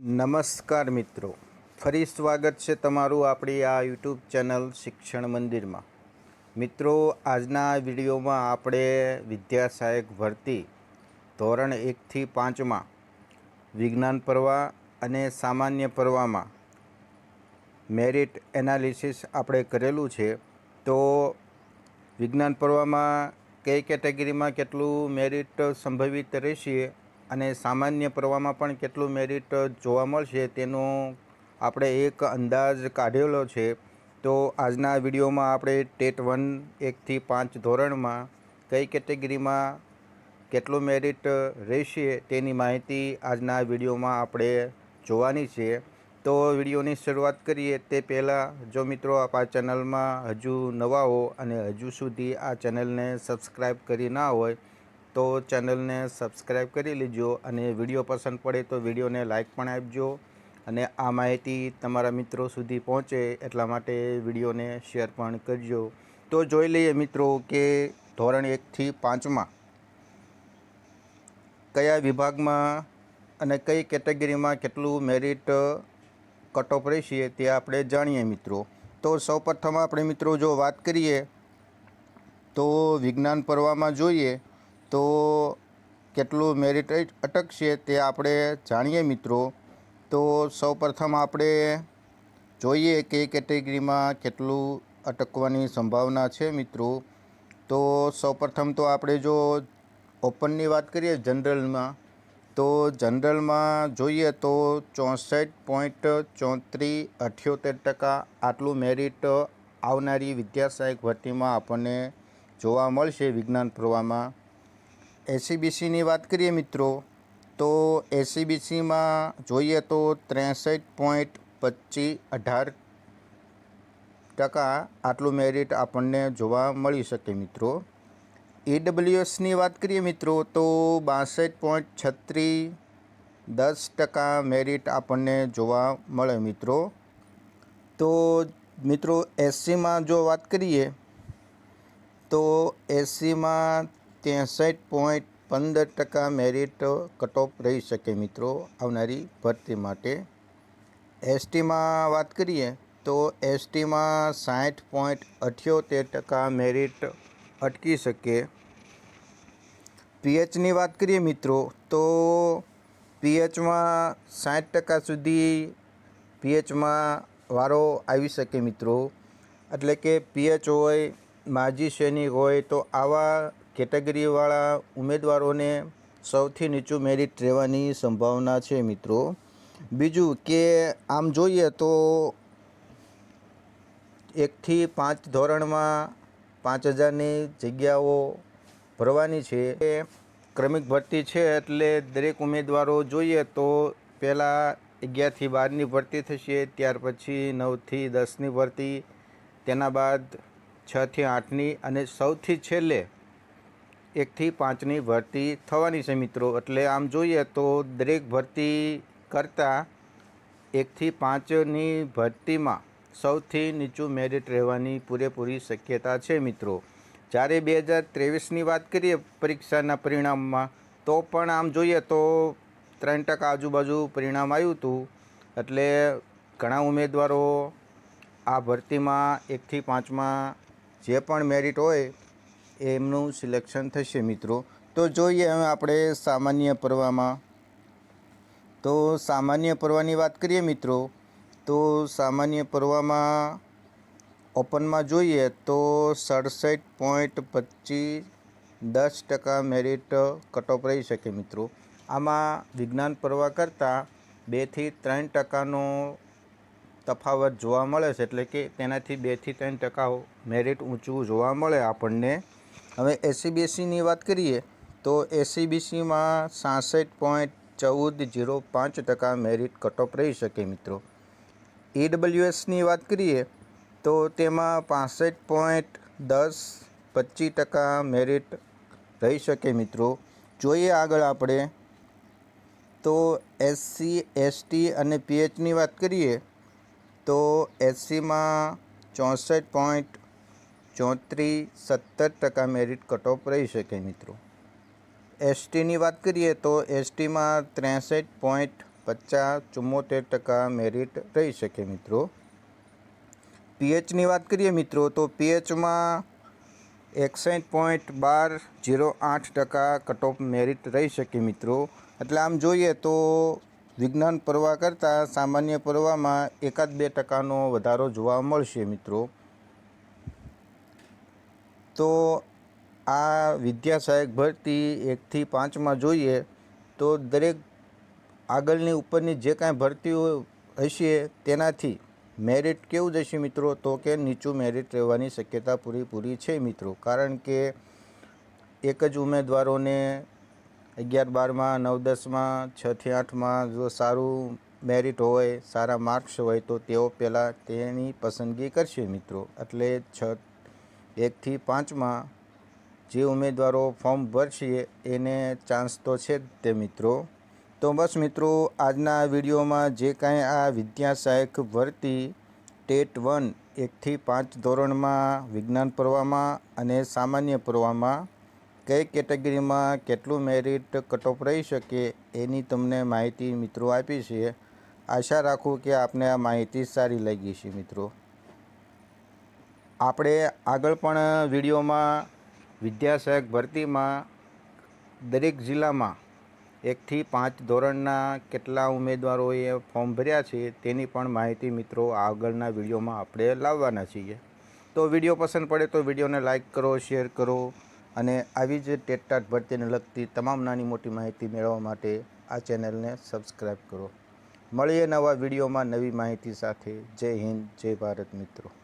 નમસ્કાર મિત્રો. ફરી સ્વાગત છે તમારું આપણી આ યુટ્યુબ ચેનલ શિક્ષણ મંદિરમાં. મિત્રો, આજના વિડીયોમાં આપણે વિદ્યા સહાયક ભરતી ધોરણ એકથી પાંચમાં વિજ્ઞાન પર્વા અને સામાન્ય પર્વામાં મેરિટ એનાલિસિસ આપણે કરેલું છે. તો વિજ્ઞાન પર્વામાં કઈ કેટેગરીમાં કેટલું મેરિટ સંભવિત રહેશે અને સામાન્ય પ્રવાહમાં પણ કેટલું મેરિટ જોવા મળશે તેનો આપણે એક અંદાજ કાઢેલો છે. તો આજના વિડીયોમાં આપણે ટેટ વન એકથી પાંચ ધોરણમાં કઈ કેટેગરીમાં કેટલું મેરિટ રહેશે તેની માહિતી આજના વિડીયોમાં આપણે જોવાની છે. તો વિડીયોની શરૂઆત કરીએ તે પહેલાં, જો મિત્રો આપ આ ચેનલમાં હજુ નવા હો અને હજુ સુધી આ ચેનલને સબસ્ક્રાઈબ કરી ના હોય તો ચેનલને સબસ્ક્રાઈબ કરી લેજો અને વીડિયો પસંદ પડે તો વિડીયોને લાઇક પણ આપજો અને આ માહિતી તમારા મિત્રો સુધી પહોંચે એટલા માટે વિડીયોને શેર પણ કરજો. તો જોઈ લઈએ મિત્રો કે ધોરણ એકથી પાંચમાં કયા વિભાગમાં અને કઈ કેટેગરીમાં કેટલું મેરિટ કટ ઓફ રહેશે તે આપણે જાણીએ મિત્રો. તો સૌપ્રથમ આપણે મિત્રો જો વાત કરીએ તો વિજ્ઞાન પર્વમાં જોઈએ તો કેટલું મેરિટ અટકશે તે આપણે જાણીએ મિત્રો. તો સૌપ્રથમ આપણે જોઈએ કે કેટેગરીમાં કેટલું અટકવાની સંભાવના છે મિત્રો. તો સૌપ્રથમ તો આપણે જો ઓપનની વાત કરીએ જનરલમાં, તો જનરલમાં જોઈએ તો ચોસઠ પોઈન્ટ ચોત્રીસ અઠ્યોતેર ટકા આટલું મેરિટ આવનારી વિદ્યાસહાયક ભરતીમાં આપણને જોવા મળશે વિજ્ઞાન પ્રવાહમાં. એસીબીસીની વાત કરીએ મિત્રો, તો એસીબીસીમાં જોઈએ તો ત્રેસઠ પોઈન્ટ પચીસ અઢાર ટકા આટલું મેરિટ આપણને જોવા મળી શકે મિત્રો. ઈડબ્લ્યુએસની વાત કરીએ મિત્રો, તો બાસઠ પોઈન્ટ છત્રીસ દસ ટકા મેરિટ આપણને જોવા મળે મિત્રો. તો મિત્રો, એસસીમાં જો વાત કરીએ, તો એસસીમાં ત્રેસઠ પોઈન્ટ પંદર ટકા મેરિટ કટઓફ રહી શકે મિત્રો આવનારી ભરતી માટે. એસટીમાં વાત કરીએ તો એસટીમાં સાઠ પોઈન્ટ અઠ્યોતેર ટકા મેરિટ અટકી શકે. પીએચની વાત કરીએ મિત્રો તો પીએચમાં સાઠ ટકા સુધી પીએચમાં વારો આવી શકે મિત્રો. એટલે કે પીએચ હોય, માજી સૈનિક હોય તો આવા કેટેગરીવાળા ઉમેદવારોને સૌથી નીચું મેરિટ રહેવાની સંભાવના છે મિત્રો. બીજું કે આમ જોઈએ તો એકથી પાંચ ધોરણમાં પાંચ હજારની જગ્યાઓ ભરવાની છે. એ ક્રમિક ભરતી છે એટલે દરેક ઉમેદવારો જોઈએ તો પહેલાં અગિયારથી બારની ભરતી થશે, ત્યાર પછી નવથી દસની ભરતી, તેના બાદ છથી આઠની અને સૌથી છેલ્લે એકથી પાંચની ભરતી થવાની છે મિત્રો. એટલે આમ જોઈએ તો દરેક ભરતી કરતાં એકથી પાંચની ભરતીમાં સૌથી નીચું મેરિટ રહેવાની પૂરેપૂરી શક્યતા છે મિત્રો. જ્યારે બે હજાર ત્રેવીસની વાત કરીએ પરીક્ષાના પરિણામમાં, તો પણ આમ જોઈએ તો ત્રણ ટકા આજુબાજુ પરિણામ આવ્યું હતું. એટલે ઘણા ઉમેદવારો આ ભરતીમાં એકથી પાંચમાં જે પણ મેરિટ હોય એમનું સિલેક્શન થશે મિત્રો. તો જોઈએ હવે આપણે સામાન્ય પર્વમાં. તો સામાન્ય પર્વની વાત કરીએ મિત્રો, તો સામાન્ય પર્વમાં ઓપનમાં જોઈએ તો સડસઠ પોઈન્ટ પચીસ દસ ટકા મેરિટ કટઓફ રહી શકે મિત્રો. આમાં વિજ્ઞાન પર્વ કરતાં બેથી ત્રણ ટકાનો તફાવત જોવા મળે છે. એટલે કે તેનાથી બેથી ત્રણ ટકા મેરિટ ઊંચું જોવા મળે આપણને. હવે એસીબીએસસીની વાત કરીએ, તો એસીબીસીમાં સાસઠ પોઈન્ટ ચૌદ જીરો પાંચ ટકા મેરિટ કટઓફ રહી શકે મિત્રો. ઈડબ્લ્યુએસની વાત કરીએ, તો તેમાં પાસઠ પોઈન્ટ દસ પચીસ ટકા મેરિટ રહી શકે મિત્રો. જોઈએ આગળ આપણે, તો એસસી એસટી અને પીએચની વાત કરીએ, તો એસસીમાં ચોસઠ પોઈન્ટ ચોત્રીસ, સત્તર ટકા મેરિટ કટઓફ રહી શકે મિત્રો. એસટીની વાત કરીએ તો એસટીમાં ત્રેસઠ પોઈન્ટ પચાસ ચુમ્મોતેર ટકા મેરિટ રહી શકે મિત્રો. પીએચની વાત કરીએ મિત્રો તો પીએચમાં એકસઠ પોઈન્ટ બાર જીરો આઠ ટકા કટ મેરિટ રહી શકે મિત્રો. એટલે આમ જોઈએ તો વિજ્ઞાન પ્રવાહ કરતાં સામાન્ય પ્રવાહમાં એકાદ બે ટકાનો વધારો જોવા મળશે મિત્રો. તો આ વિદ્યા સહાયક ભરતી એકથી પાંચમાં જોઈએ તો દરેક આગળની ઉપરની જે કાંઈ ભરતીઓ હશે તેનાથી મેરિટ કેવું જશે મિત્રો? તો કે નીચું મેરિટ રહેવાની શક્યતા પૂરેપૂરી છે મિત્રો. કારણ કે એક જ ઉમેદવારોને અગિયાર બારમાં, નવ દસમાં, છથી આઠમાં જો સારું મેરિટ હોય, સારા માર્ક્સ હોય તો તેઓ પહેલાં તેની પસંદગી કરશે મિત્રો. એટલે છ એકથી પાંચમાં જે ઉમેદવારો ફોર્મ ભરશે એને ચાન્સ તો છે જ તે મિત્રો. તો બસ મિત્રો, આજના વિડીયોમાં જે કાંઈ આ વિદ્યા સહાયક ભરતી ટેટ વન એકથી પાંચ ધોરણમાં વિજ્ઞાન પ્રવાહમાં અને સામાન્ય પ્રવાહમાં કઈ કેટેગરીમાં કેટલું મેરિટ કટઓફ રહી શકે એની તમને માહિતી મિત્રો આપી છે. આશા રાખું કે આપને આ માહિતી સારી લાગી છે મિત્રો. આપણે આગળ પણ વિડીયોમાં વિદ્યાસહાયક ભરતીમાં દરેક જિલ્લામાં એકથી પાંચ ધોરણના કેટલા ઉમેદવારોએ ફોર્મ ભર્યા છે તેની પણ માહિતી મિત્રો આગળના વિડીયોમાં આપણે લાવવાના છીએ. તો વીડિયો પસંદ પડે તો વિડીયોને લાઇક કરો, શેર કરો અને આવી જ ટેટટાટ ભરતીને લગતી તમામ નાની મોટી માહિતી મેળવવા માટે આ ચેનલને સબસ્ક્રાઈબ કરો. મળીએ નવા વિડીયોમાં નવી માહિતી સાથે. જય હિન્દ, જય ભારત મિત્રો.